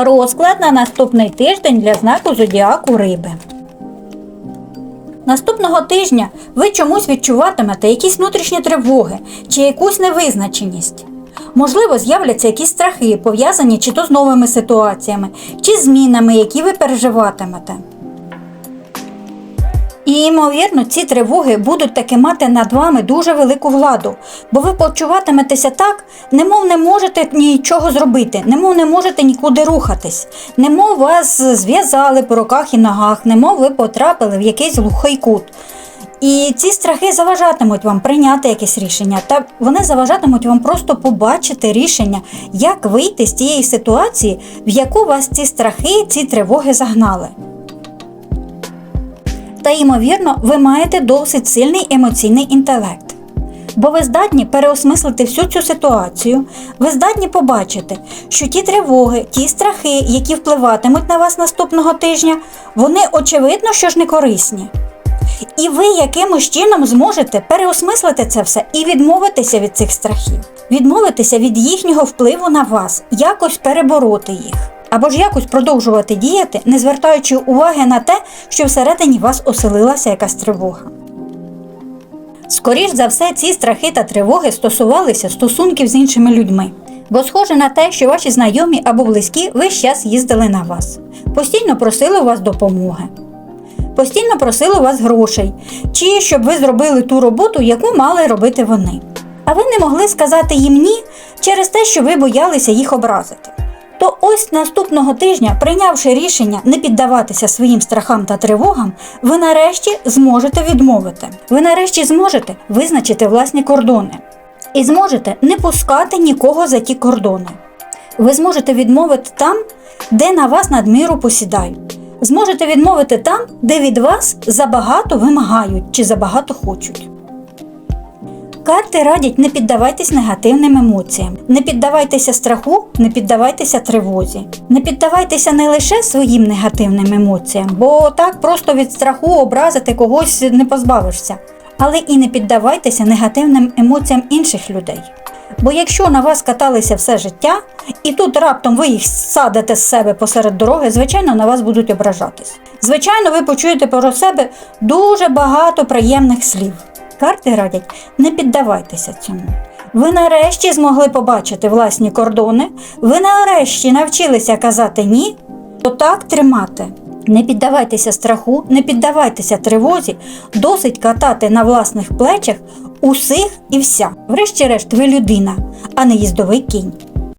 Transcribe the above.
Розклад на наступний тиждень для знаку зодіаку риби. Наступного тижня ви чомусь відчуватимете якісь внутрішні тривоги чи якусь невизначеність. Можливо, з'являться якісь страхи, пов'язані чи то з новими ситуаціями, чи змінами, які ви переживатимете. І, ймовірно, ці тривоги будуть таки мати над вами дуже велику владу, бо ви почуватиметеся так, немов не можете нічого зробити, немов не можете нікуди рухатись, немов вас зв'язали по руках і ногах, немов ви потрапили в якийсь глухий кут. І ці страхи заважатимуть вам прийняти якесь рішення, та вони заважатимуть вам просто побачити рішення, як вийти з тієї ситуації, в яку вас ці страхи, ці тривоги загнали. Та, ймовірно, ви маєте досить сильний емоційний інтелект. Бо ви здатні переосмислити всю цю ситуацію, ви здатні побачити, що ті тривоги, ті страхи, які впливатимуть на вас наступного тижня, вони очевидно, що ж не корисні. І ви якимось чином зможете переосмислити це все і відмовитися від цих страхів, відмовитися від їхнього впливу на вас, якось перебороти їх. Або ж якось продовжувати діяти, не звертаючи уваги на те, що всередині вас оселилася якась тривога. Скоріш за все, ці страхи та тривоги стосувалися стосунків з іншими людьми, бо схоже на те, що ваші знайомі або близькі весь час їздили на вас, постійно просили у вас допомоги, постійно просили у вас грошей, чи щоб ви зробили ту роботу, яку мали робити вони. А ви не могли сказати їм ні через те, що ви боялися їх образити. То ось наступного тижня, прийнявши рішення не піддаватися своїм страхам та тривогам, ви нарешті зможете відмовити. Ви нарешті зможете визначити власні кордони і зможете не пускати нікого за ті кордони. Ви зможете відмовити там, де на вас надміру посідають. Зможете відмовити там, де від вас забагато вимагають чи забагато хочуть. Карти радять не піддавайтесь негативним емоціям, не піддавайтеся страху, не піддавайтеся тривозі, не піддавайтеся не лише своїм негативним емоціям, бо так просто від страху образити когось не позбавишся, але і не піддавайтеся негативним емоціям інших людей. Бо якщо на вас каталися все життя, і тут раптом ви їх садите з себе посеред дороги, звичайно, на вас будуть ображатись. Звичайно, ви почуєте про себе дуже багато приємних слів. Карти радять не піддавайтеся цьому. Ви нарешті змогли побачити власні кордони, ви нарешті навчилися казати ні, то так тримати. Не піддавайтеся страху, не піддавайтеся тривозі, досить катати на власних плечах усіх і вся. Врешті-решт, ви людина, а не їздовий кінь.